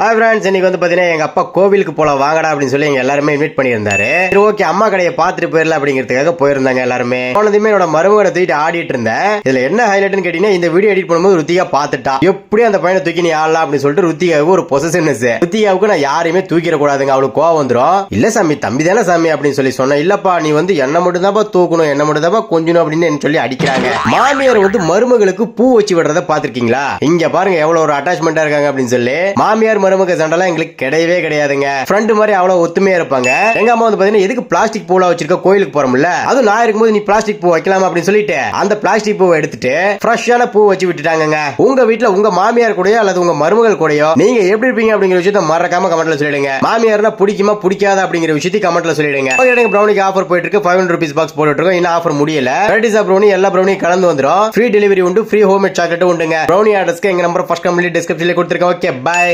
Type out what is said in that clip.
Hi friends இன்னைக்கு வந்து பார்த்தீங்கன்னா எங்கள் அப்பா கோவிலுக்கு போல வாங்கடா அப்படின்னு சொல்லி எங்க எல்லாருமே இன்வைட் பண்ணியிருந்தாரு. சரி ஓகே அம்மா கடையை பார்த்துட்டு போயிடல அப்படிங்கிறதுக்காக போயிருந்தாங்க எல்லாருமே. போனதுமே என்னோட மருமகளை தூக்கிட்டு ஆடிட்டு இருந்தேன். இதுல என்ன ஹைலைட்னு கேட்டீங்கன்னா இந்த வீடியோ எடிட் பண்ணும்போது ருத்திகா பார்த்துட்டா. எப்படி அந்த பையனை தூக்கி நீ ஆடலாம் அப்படின்னு சொல்லிட்டு ருத்திகாவுக்கு ஒரு பொசசிவ்னஸ் ருத்திகாவுக்கு நான் யாரையுமே தூக்கிட கூடாதுங்க அவளுக்கு கோவம் வந்துரும். இல்ல சாமி தம்பி தானே சாமி? அப்படின்னு சொல்லி சொன்னேன். இல்லப்பா நீ வந்து என்ன மட்டும் தான்ப்பா தூக்கணும் என்ன மட்டும் தான்ப்பா கொஞ்சணும் அப்படின்னு சொல்லி அடிக்கிறாங்க. மாமியார் வந்து மருமகளுக்கு பூ வச்சு விடுறத பார்த்துருக்கீங்களா? இங்க பாருங்க எவ்வளவு ஒரு அட்டாச்மெண்ட்டாக இருக்காங்க அப்படின்னு சொல்லி. மாமியார் மருமக சண்டைலாம் எங்களுக்கு கிடையவே கிடையாதுங்க. ஃப்ரெண்டு மாதிரி அவ்வளவு ஒத்துமையா இருப்பாங்க. எங்க அம்மா வந்து பாத்தீங்கன்னா எதுக்கு பிளாஸ்டிக் பூலா வச்சிருக்க? கோயிலுக்கு போறோம்ல. அதுவும் நான் இருக்கும்போது நீ பிளாஸ்டிக் பூ வைக்கலாம்? அப்படின்னு சொல்லிட்டு அந்த பிளாஸ்டிக் பூவை எடுத்துட்டு ஃப்ரெஷ்ஷான பூ வச்சு விட்டுட்டாங்கங்க. உங்க வீட்டுல உங்க மாமியார் கூடயோ அல்லது உங்க மருமகள் கூடயோ நீங்க எப்படி இருப்பீங்க அப்படிங்கிற விஷயத்த மறக்காம கமெண்ட்ல சொல்லிடுங்க. மாமியார்னா பிடிக்குமா பிடிக்காத அப்படிங்கிற விஷயத்தை கமெண்ட்ல சொல்லிடுங்க. எனக்கு ப்ரௌனிக்கு ஆஃபர் போயிட்டு இருக்கு ஃபைவ் ஹண்ட்ரட் ருபீஸ் பாக்ஸ் போட்டுட்டு இருக்கோம் இன்னும் ஆஃபர் முடியல. வெரைட்டிஸ் ஆஃப் ப்ரௌனி எல்லா ப்ரௌனியும் கலந்து வந்துரும். ஃப்ரீ டெலிவரி உண்டு ஃப்ரீ ஹோம்மேட் சாக்லேட் உண்டுங்க. ப்ரௌனி ஆர்டர்ஸ்க்கு எங்க நம்பர் ஃபர்ஸ்ட் கம்ப்ளீட் டிஸ்கிரிப்ஷன்ல கொடுத்துருக்கோம் ஓகே பை